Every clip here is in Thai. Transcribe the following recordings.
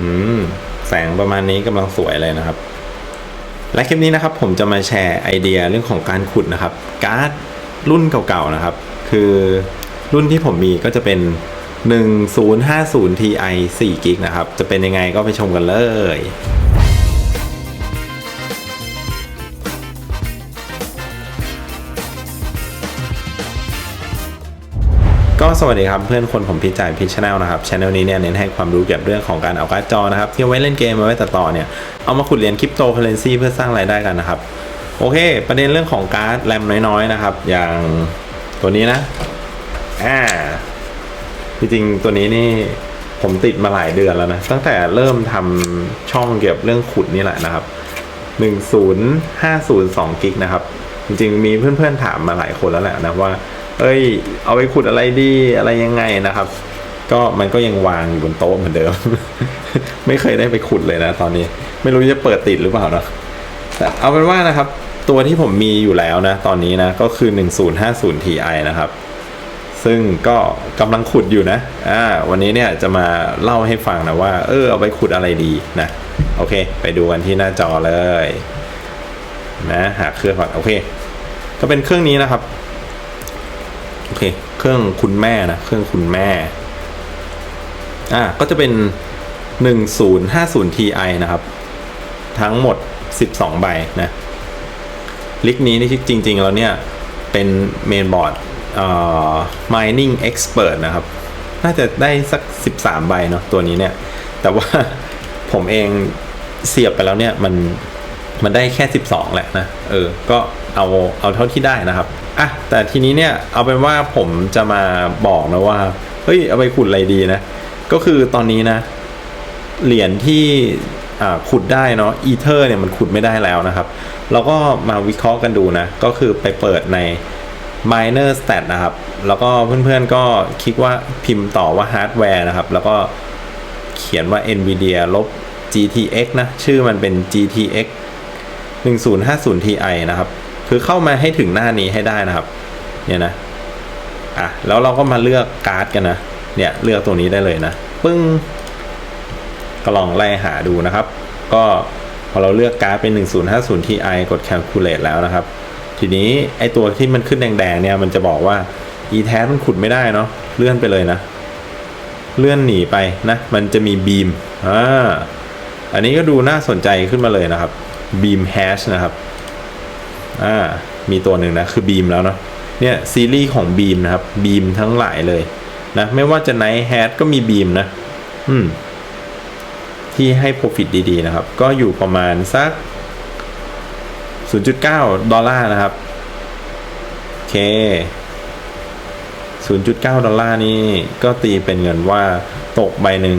อืม แสงประมาณนี้กำลังสวยเลยนะครับ และคลิปนี้นะครับผมจะมาแชร์ไอเดียเรื่องของการขุดนะครับ การ์ดรุ่นเก่าๆนะครับ คือรุ่นที่ผมมีก็จะเป็น 1050 Ti 4 g b นะครับ จะเป็นยังไงก็ไปชมกันเลย สวัสดีครับเพื่อนคนผมพิจายพิชแนลนะครับช anel นี้เนี่ยเน้นให้ความรู้เกี่ยวกับเรื่องของการเอาการ์ดจอนะครับที่เอาไว้เล่นเกมเอาไว้ตัดต่อเนี่ยเอามาขุดเหรียญคริปโตเคอเรนซีเพื่อสร้างรายได้กันนะครับโอเค ประเด็นเรื่องของการ์ดแรมน้อยๆนะครับ อย่างตัวนี้นะอ่าจริงๆตัวนี้นี่ผมติดมาหลายเดือนแล้วนะ ตั้งแต่เริ่มทำช่องเกี่ยวกับเรื่องขุดนี่แหละนะครับ10502กิกนะครับจริงๆมีเพื่อนๆถามมาหลายคนแล้วแหละนะว่า เอ้ย เอาไปขุดอะไรดีอะไรยังไงนะครับ ก็มันก็ยังวางอยู่บนโต๊ะเหมือนเดิม ไม่เคยได้ไปขุดเลยนะ ตอนนี้ ไม่รู้จะเปิดติดหรือเปล่านะแต่เอาเป็นว่านะครับ ตัวที่ผมมีอยู่แล้วนะ ตอนนี้นะ ก็คือ 1050 Ti นะครับ ซึ่งก็กำลังขุดอยู่นะ อ่า วันนี้เนี่ยจะมาเล่าให้ฟังนะว่า เออ เอาไปขุดอะไรดีนะ โอเค ไปดูกันที่หน้าจอเลย นะ หาเครื่องก่อน โอเค ก็เป็นเครื่องนี้นะครับ โอเคเครื่องคุณแม่นะเครื่องคุณแม่อ่าก็จะเป็น 1050 Ti นะครับ ทั้งหมด 12 ใบนะลิกนี้นี่จริง ๆ แล้วเนี่ย เป็นเมนบอร์ดเอ่อ mining expert นะครับ น่าจะได้สัก 13 ใบเนาะตัวนี้เนี่ย แต่ว่าผมเองเสียบไปแล้วเนี่ยมัน มันได้แค่ 12 แหละนะ เออ ก็เอาเอาเท่าที่ได้นะครับ อะ แต่ทีนี้เนี่ย เอาเป็นว่าผมจะมาบอกนะว่า เฮ้ย เอาไปขุดอะไรดีนะ ก็คือตอนนี้นะ เหรียญที่อ่าขุดได้เนาะ อีเทอร์เนี่ยมันขุดไม่ได้แล้วนะครับ เราก็มาวิเคราะห์กันดูนะ ก็คือไปเปิดใน miner stat นะครับ แล้วก็เพื่อนๆก็คลิกว่าพิมพ์ต่อว่า hardware นะครับ แล้วก็เขียนว่า nvidia ลบ GTX นะ ชื่อมันเป็น GTX 1050 Ti นะครับ คือเข้ามาให้ถึงหน้านี้ให้ได้นะครับ เนี่ยนะ อะ แล้วเราก็มาเลือกการ์ดกันนะ เนี่ย เลือกตัวนี้ได้เลยนะ ปึ้ง ก็ลองไล่หาดูนะครับ ก็พอเราเลือกการ์ดเป็น 1050 Ti กด calculate แล้วนะครับ ทีนี้ไอตัวที่มันขึ้นแดงๆเนี่ย มันจะบอกว่า e t a s มันขุดไม่ได้เนาะ เลื่อนไปเลยนะ เลื่อนหนีไปนะ มันจะมีบีม อ่า อันนี้ก็ดูน่าสนใจขึ้นมาเลยนะครับ beam hash นะครับอ่ามีตัวหนึ่งนะคือบีมแล้วเนาะเนี่ยซีรีส์ของบีมนะครับบีมทั้งหลายเลยนะไม่ว่าจะไนท์แฮชก็มีบีมนะอืมที่ให้ profit ดีๆนะครับ ก็อยู่ประมาณสัก 0.9 ดอลลาร์นะครับโอเค 0.9 ดอลลาร์นี่ก็ตีเป็นเงินว่าตกใบหนึ่ง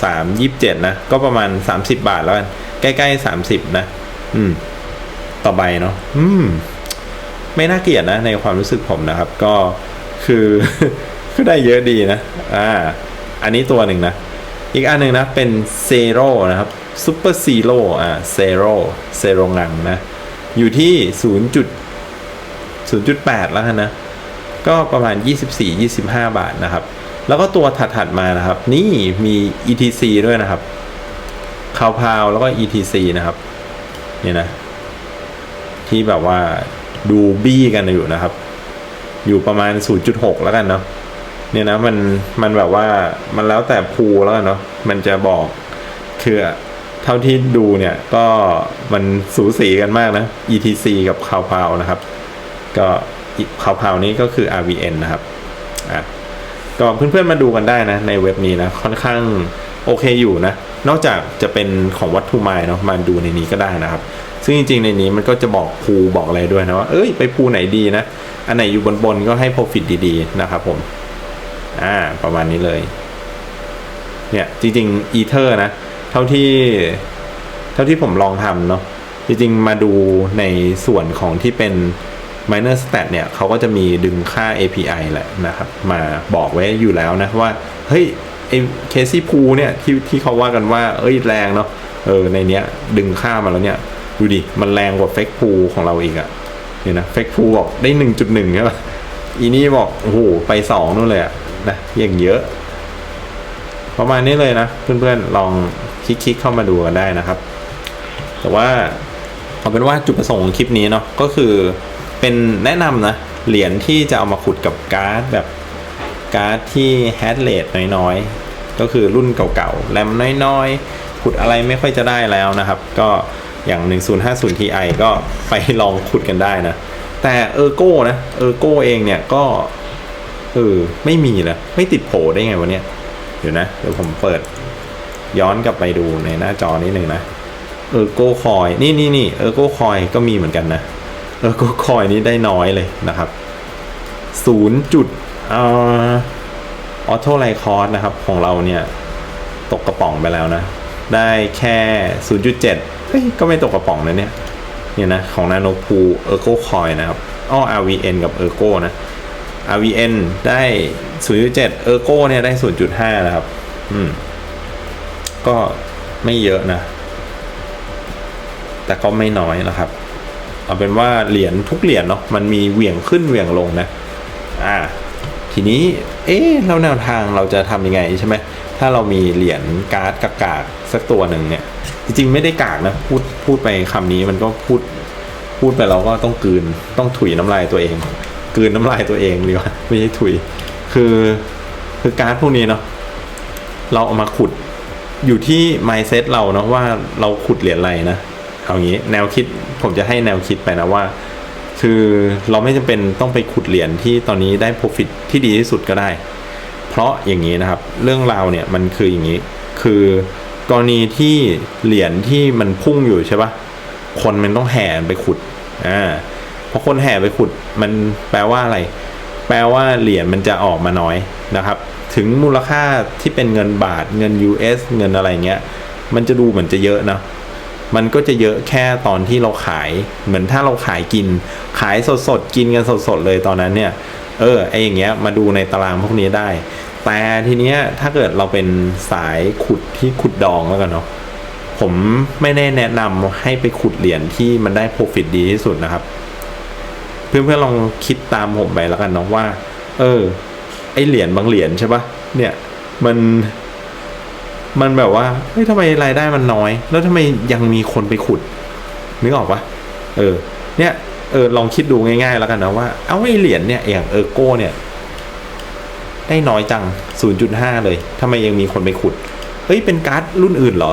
9327 นะ ก็ประมาณ 30 บาทแล้วกัน ใกล้ๆ30นะ อืม ต่อใบเนาะอืม ไม่น่าเกลียดนะ ในความรู้สึกผมนะครับ ก็คือก็ได้เยอะดีนะ อ่า อันนี้ตัวหนึ่งนะ อีกอันหนึ่งนะ เป็นเซโร่นะครับซูเปอร์ซีโร่อ่าเซโร่เซโรงังนะ อยู่ที่ 0. 0.8แปดแล้วนนะ ก็ประมาณ 24-25 บาทนะครับ แล้วก็ตัวถัดๆมานะครับ นี่มี ETC ด้วยนะครับ คาวพาวแล้วก็ ETC นะครับเนี่ยนะ ที่แบบว่าดูบี้กันอยู่นะครับ อยู่ประมาณ 0.6 แล้วกันเนาะเนี่ยนะมันมันแบบว่ามันแล้วแต่ภูแล้วกันเนาะมันจะบอกคือเท่าที่ดูเนี่ยก็มันสูสีกันมากนะ ETC กับคาวพาวนะครับ ก็คาวพาวนี้ก็คือ RVN นะครับอะก็เพื่อนๆมาดูกันได้นะในเว็บนี้นะค่อนข้างโอเคอยู่นะ นอกจากจะเป็นของวัตถุไมล์เนาะมาดูในนี้ก็ได้นะครับ ซึ่งจริงๆในนี้มันก็จะบอกภูบอกอะไรด้วยนะว่าเอ้ยไปภูไหนดีนะ อันไหนอยู่บนๆก็ให้ profit ดีๆนะครับผมอ่าประมาณนี้เลยเนี่ยจริงๆอีเทอร์นะ เท่าที่เท่าที่ผมลองทำเนาะจริงๆมาดูในส่วนของที่เป็น miner stat เนี่ยเขาก็จะมีดึงค่า API แหละนะครับ มาบอกไว้อยู่แล้วนะว่า เฮ้ย ไอ้เคซี่พูเนี่ยที่ที่เขาว่ากันว่า เอ้ยแรงเนาะเออในเนี้ยดึงค่ามาแล้วเนี่ย ดูดิ มันแรงกว่าเฟกพูของเราอีกอะเนี่ยนะเฟกพูบอกได้หนึ่งจุดหนึ่งใช่ป่ะอีนี่บอกโอ้โหไปสองนู่นเลยอะนะอย่างเยอะ ประมาณนี้เลยนะ เพื่อนๆลองคลิกๆเข้ามาดูกันได้นะครับ แต่ว่าเอาเป็นว่าจุดประสงค์ของคลิปนี้เนาะก็คือเป็นแนะนำนะเหรียญที่จะเอามาขุดกับการ์ดแบบการ์ดที่แฮชเรทน้อยๆ ก็คือรุ่นเก่าๆแรมน้อยๆ ขุดอะไรไม่ค่อยจะได้แล้วนะครับ ก็อย่าง 1050 Ti ก็ไปลองขุดกันได้นะ แต่เออร์โก้นะเออร์โก้เองเนี่ยก็เออไม่มีนะไม่ติดโผได้ไงวะเนี่ยเดี๋ยวนะ เดี๋ยวผมเปิดย้อนกลับไปดูในหน้าจอนิดหนึ่งนะเออร์โก้คอยนี่นี่นี่เออร์โก้คอยก็มีเหมือนกันนะเออร์โก้คอยนี้ได้น้อยเลยนะครับศูนย์จุดอ ออโต้ไลคอร์สนะครับ ของเราเนี่ยตกกระป๋องไปแล้วนะ ได้แค่ 0.7เฮ้ยก็ไม่ตกกระป๋องนะเนี่ยเนี่ยนะของนาโนพูเออร์โกคอยนะครับอ้อ RVN กับเออร์โกนะ RVN ได้ 0.7เออร์โกเนี่ยได้ 0.5 นะครับ อืม ก็ไม่เยอะนะ แต่ก็ไม่น้อยนะครับ เอาเป็นว่าเหรียญทุกเหรียญเนาะมันมีเหวี่ยงขึ้นเหวี่ยงลงนะ ทีนี้ เอ๊ะแล้วแนวทางเราจะทำยังไงใช่ไหมถ้าเรามีเหรียญการ์ดกากากสักตัวหนึ่งเนี่ย จริงๆไม่ได้กากนะพูดพูดไปคำนี้มันก็พูดพูดไปเราก็ต้องกืนต้องถุยน้ำลายตัวเองกืนน้ำลายตัวเองดีกว่าไม่ใช่ถุย คือคือการ์ดพวกนี้เนาะเราเอามาขุดอยู่ที่ mindset เราเนาะว่าเราขุดเหรียญอะไรนะเอางี้แนวคิดผมจะให้แนวคิดไปนะว่า คือเราไม่จำเป็นต้องไปขุดเหรียญที่ตอนนี้ได้ profit ที่ดีที่สุดก็ได้ เพราะอย่างนี้นะครับ เรื่องราวเนี่ยมันคืออย่างนี้ คือกรณีที่เหรียญที่มันพุ่งอยู่ใช่ปะคนมันต้องแห่ไปขุดอ่าพอคนแห่ไปขุดมันแปลว่าอะไร แปลว่าเหรียญมันจะออกมาน้อยนะครับ ถึงมูลค่าที่เป็นเงินบาทเงิน US เงินอะไรเงี้ย มันจะดูเหมือนจะเยอะเนาะ มันก็จะเยอะแค่ตอนที่เราขาย เหมือนถ้าเราขายกิน ขายสดๆ กินกันสดๆ เลยตอนนั้นเนี่ย เออไออย่างเงี้ยมาดูในตารางพวกนี้ได้ แต่ทีเนี้ยถ้าเกิดเราเป็นสายขุดที่ขุดดองแล้วกันเนาะผมไม่ได้แนะนำให้ไปขุดเหรียญที่มันได้ profit ดีที่สุดนะครับ เพื่อนๆลองคิดตามผมไปแล้วกันเนาะว่า เออ ไอเหรียญบางเหรียญใช่ปะเนี่ย มัน มันแบบว่าเฮ้ยทำไมรายได้มันน้อย แล้วทำไมยังมีคนไปขุดนึกออกปะเออ เนี่ยเออลองคิดดูง่ายๆแล้วกันนะว่าเอาไอ้เหรียญเนี่ยอย่างเออโก้เนี่ย ได้น้อยจัง 0.5 เลยทำไมยังมีคนไปขุดเฮ้ยเป็นการ์ดรุ่นอื่นเหรอ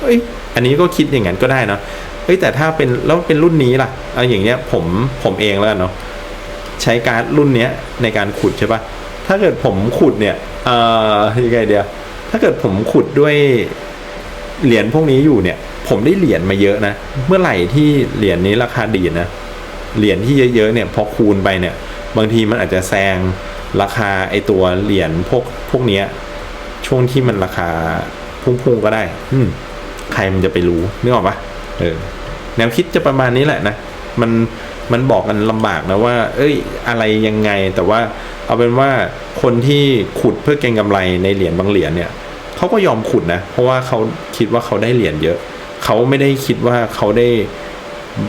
เฮ้ยอันนี้ก็คิดอย่างนั้นก็ได้เนะเฮ้ยแต่ถ้าเป็นแล้วเป็นรุ่นนี้ล่ะเอาอย่างเงี้ยผมผมเองแล้วกันเนาะใช้การ์ดรุ่นเนี้ยในการขุดใช่ปะถ้าเกิดผมขุดเนี่ยเอ่อยังไงเดียว ถ้าเกิดผมขุดด้วยเหรียญพวกนี้อยู่เนี่ย ผมได้เหรียญมาเยอะนะ เมื่อไหร่ที่เหรียญนี้ราคาดีนะ เหรียญที่เยอะๆเนี่ยพอคูณไปเนี่ย บางทีมันอาจจะแซงราคาไอตัวเหรียญพวกพวกเนี้ย ช่วงที่มันราคาพุ่งๆก็ได้ อืมใครมันจะไปรู้นึกออกปะเออ แนวคิดจะประมาณนี้แหละนะ มันมันบอกกันลำบากนะว่า เอ้ย อะไรยังไง แต่ว่าเอาเป็นว่าคนที่ขุดเพื่อเก็งกำไรในเหรียญบางเหรียญเนี่ย เขาก็ยอมขุดนะ เพราะว่าเขาคิดว่าเขาได้เหรียญเยอะ เขาไม่ได้คิดว่าเขาได้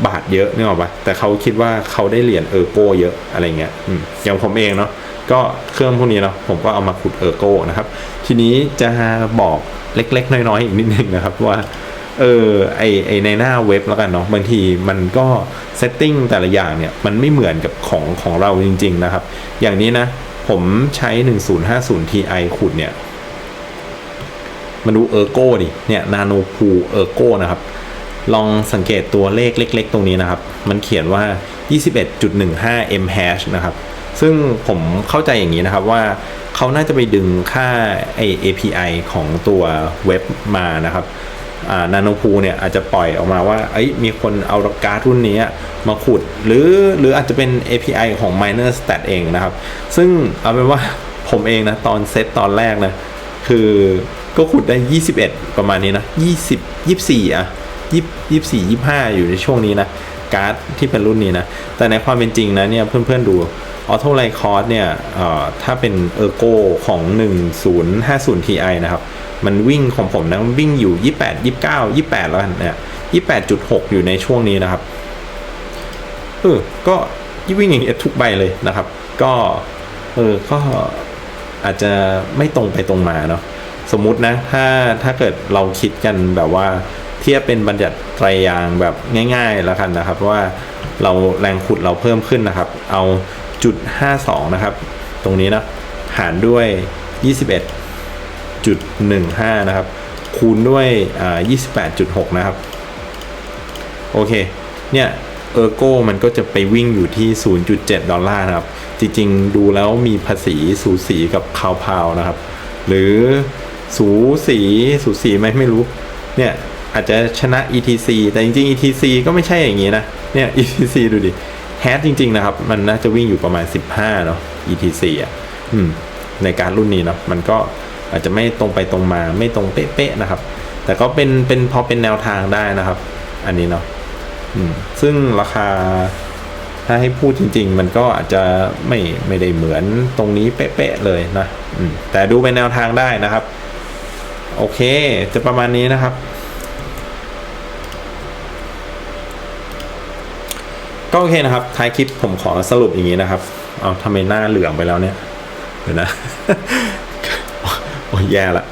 บาทเยอะนึกออกปะแต่เขาคิดว่าเขาได้เหรียญเออร์โกเยอะอะไรเงี้ยออย่างผมเองเนาะก็เครื่องพวกนี้เนาะผมก็เอามาขุดเออร์โกนะครับ ทีนี้จะบอกเล็ก ๆ น้อยๆอีกนิดนึงนะครับว่าเออไอไอในหน้าเว็บแล้วกันเนาะบางทีมันก็เซตติ้งแต่ละอย่างเนี่ย มันไม่เหมือนกับของของเราจริง ๆ นะครับ อย่างนี้นะ ผมใช้ 1050 Ti ขุดเนี่ย มาดูเออร์โก้ดิเนี่ยนาโนพูเออร์โก้นะครับ ลองสังเกตตัวเลขเล็ก ๆ ตรงนี้นะครับ มันเขียนว่า 21.15 m hash นะครับ ซึ่งผมเข้าใจอย่างนี้นะครับว่าเขาน่าจะไปดึงค่าไอ API ของตัวเว็บมานะครับนาโนพูเนี่ยอาจจะปล่อยออกมาว่าเอ้ยมีคนเอาการ์ดรุ่นนี้มาขุด หรือหรืออาจจะเป็น API ของ Miner Stat เองนะครับ ซึ่งเอาเป็นว่าผมเองนะ ตอนเซตตอนแรกนะ คือ ก็ขุดได้ 21 ประมาณนี้นะ 20 24อะ20 24 25 อยู่ในช่วงนี้นะ การ์ดที่เป็นรุ่นนี้นะ แต่ในความเป็นจริงนะเนี่ยเพื่อนๆดูออโต้ไลคอร์สเนี่ยถ้าเป็นเออร์โกของ 1050 Ti นะครับ มันวิ่งของผมนะมันวิ่งอยู่ 28 29 28 แล้วนเนี่ย28.6 อยู่ในช่วงนี้นะครับเออก็วิ่งอย่างเงี้ยทุกใบเลยนะครับ ก็เออก็อาจจะไม่ตรงไปตรงมาเนาะ สมมุตินะ ถ้าถ้าเกิดเราคิดกันแบบว่าเทียบเป็นบัญญัติไตรยางแบบง่าย ๆ แล้วกันนะครับว่าเราแรงขุดเราเพิ่มขึ้นนะครับ เอาจุด52 นะครับ ตรงนี้นะหารด้วย 21จุด15 นะครับ คูณด้วยอ่า28.6 นะครับ โอเค เนี่ยเออร์โก้มันก็จะไปวิ่งอยู่ที่ 0.7 ดอลลาร์นะครับ จริง ๆ ดูแล้วมีภาษีสูสีกับคาวพาวนะครับ หรือ สูสีสูสีไหมไม่รู้ เนี่ยอาจจะชนะ ETC แต่จริงๆ ETC ก็ไม่ใช่อย่างนี้นะ เนี่ย ETC ดูดิแฮชจริงๆนะครับ มันน่าจะวิ่งอยู่ประมาณ 15 เนาะ ETC อะอืมในการรุ่นนี้เนาะมันก็อาจจะไม่ตรงไปตรงมาไม่ตรงเป๊ะๆนะครับ แต่ก็เป็นเป็นพอเป็นแนวทางได้นะครับ อันนี้เนาะอืมซึ่งราคาถ้าให้พูดจริง ๆ มันก็อาจจะไม่ไม่ได้เหมือนตรงนี้เป๊ะๆเลยนะอืมแต่ดูเป็นแนวทางได้นะครับ โอเค จะประมาณนี้นะครับ ก็โอเคนะครับท้ายคลิปผมขอสรุปอย่างนี้นะครับ เอาทำไมหน้าเหลืองไปแล้วเนี่ย เดี๋ยวนะ โอ้ยแย่ละ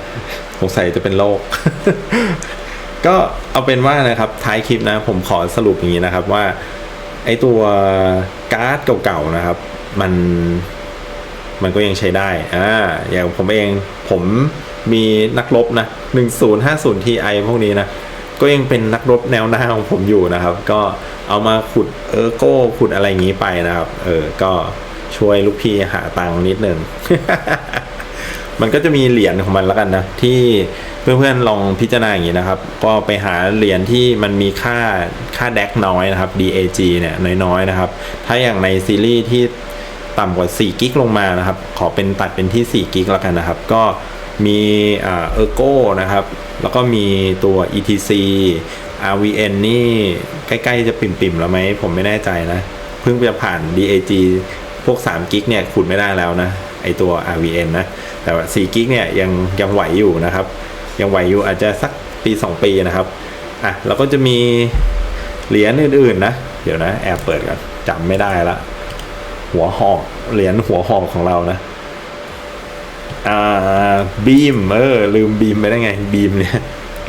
สงสัยจะเป็นโรคก็เอาเป็นว่านะครับท้ายคลิปนะผมขอสรุปอย่างนี้นะครับว่า ไอตัวการ์ดเก่าๆนะครับ มันมันก็ยังใช้ได้อ่าอย่างผมเองผม มีนักรบนะ1050 Ti พวกนี้นะ ก็ยังเป็นนักรบแนวหน้าของผมอยู่นะครับ ก็เอามาขุดเออโก้ขุดอะไรอย่างนี้ไปนะครับ เออ ก็ช่วยลูกพี่หาตังค์นิดนึง มันก็จะมีเหรียญของมันแล้วกันนะ ที่เพื่อนๆลองพิจารณาอย่างนี้นะครับ ก็ไปหาเหรียญที่มันมีค่าค่าแดกน้อยนะครับ DAG เนี่ยน้อยๆนะครับ ถ้าอย่างในซีรีส์ที่ต่ำกว่า 4 กิกลงมานะครับ ขอเป็นตัดเป็นที่ 4 กิกแล้วกันนะครับ ก็ มีเออร์โก้นะครับ แล้วก็มีตัว ETC RVN นี่ใกล้ๆจะปิ่มๆแล้วไหม ผมไม่แน่ใจนะ เพิ่งจะผ่าน DAG พวก3กิกเนี่ยขุดไม่ได้แล้วนะ ไอตัว RVN นะ แต่ว่า4กิกเนี่ยยังยังไหวอยู่นะครับ ยังไหวอยู่อาจจะสักปี2ปีนะครับ อะแล้วก็จะมีเหรียญอื่นๆนะ เดี๋ยวนะ แอบเปิดกันจำไม่ได้ละ หัวหอกเหรียญหัวหอกของเรานะ อ่าบีมเออลืมบีมไปได้ไงบีมเนี่ย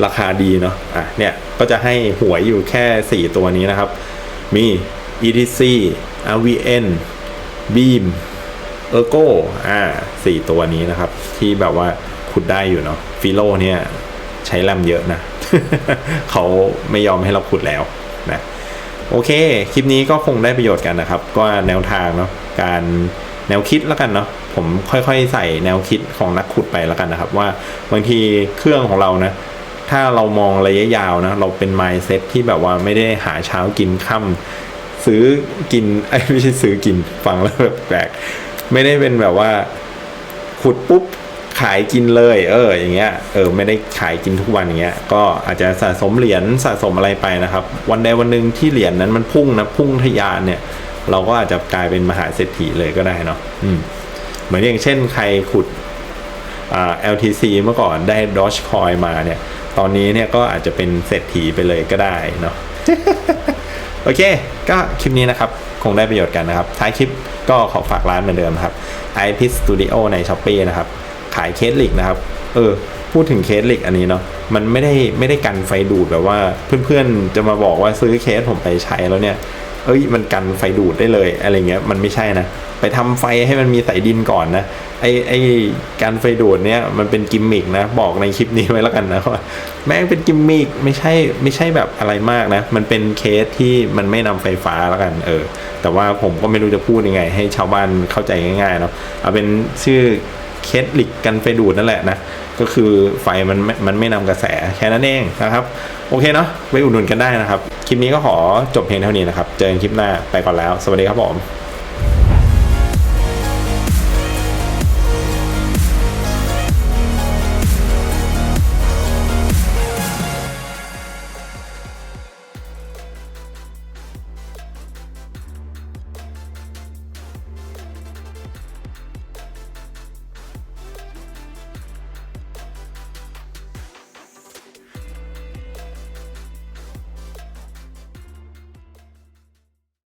ราคาดีเนาะอะเนี่ยก็จะให้หวยอยู่แค่ 4 ตัวนี้นะครับ มี ETC RVN Beam เออร์โก้อ่าสี่ตัวนี้นะครับ ที่แบบว่าขุดได้อยู่เนาะฟิโลเนี่ยใช้แรมเยอะนะ เขาไม่ยอมให้เราขุดแล้วนะโอเค คลิปนี้ก็คงได้ประโยชน์กันนะครับ ก็แนวทางเนาะการแนวคิดแล้วกันเนาะ ผมค่อยๆ ใส่แนวคิดของนักขุดไปแล้วกันนะครับ ว่าบางทีเครื่องของเรานะถ้าเรามองระยะยาวนะเราเป็น mindset ที่แบบว่าไม่ได้หาเช้ากินค่ำซื้อกินไอ้ไม่ใช่ซื้อกินฟังแล้วแบบแปลกไม่ได้เป็นแบบว่าขุดปุ๊บขายกินเลย เออ อย่างเงี้ย เออ ไม่ได้ขายกินทุกวันอย่างเงี้ย ก็อาจจะสะสมเหรียญสะสมอะไรไปนะครับ วันใดวันหนึ่งที่เหรียญนั้นมันพุ่งนะ พุ่งทะยานเนี่ย เราก็อาจจะกลายเป็นมหาเศรษฐีเลยก็ได้เนาะ อืม เหมือนอย่างเช่นใครขุดอ่า LTC เมื่อก่อนได้ Dogecoin มาเนี่ย ตอนนี้เนี่ยก็อาจจะเป็นเศรษฐีไปเลยก็ได้เนาะโอเค ก็คลิปนี้นะครับ คงได้ประโยชน์กันนะครับ ท้ายคลิปก็ขอฝากร้านเหมือนเดิมครับ i p i s Studio ใน s h อ p e e นะครับ ขายเคสลิกนะครับ เออ พูดถึงเคสลิกอันนี้เนาะ มันไม่ได้ไม่ได้กันไฟดูดแบบว่าเพื่อนๆจะมาบอกว่าซื้อเคสผมไปใช้แล้วเนี่ย เอ้ยมันกันไฟดูดได้เลยอะไรเงี้ยมันไม่ใช่นะ ไปทำไฟให้มันมีสายดินก่อนนะไอไอการไฟดูดเนี่ยมันเป็นกิมมิกนะ บอกในคลิปนี้ไว้แล้วกันนะว่าแม่งเป็นกิมมิกไม่ใช่ไม่ใช่แบบอะไรมากนะ มันเป็นเคสที่มันไม่นำไฟฟ้าแล้วกันเออ แต่ว่าผมก็ไม่รู้จะพูดยังไง ให้ชาวบ้านเข้าใจง่ายๆเนาะเอาเป็นชื่อเคสหลิกกันไฟดูดนั่นแหละนะ ก็คือไฟมันมันไม่นำกระแสแค่นั้นเองนะครับ โอเคเนาะไปอุดหนุนกันได้นะครับ คลิปนี้ก็ขอจบเพียงเท่านี้นะครับ เจอกันคลิปหน้าไปก่อนแล้ว สวัสดีครับผม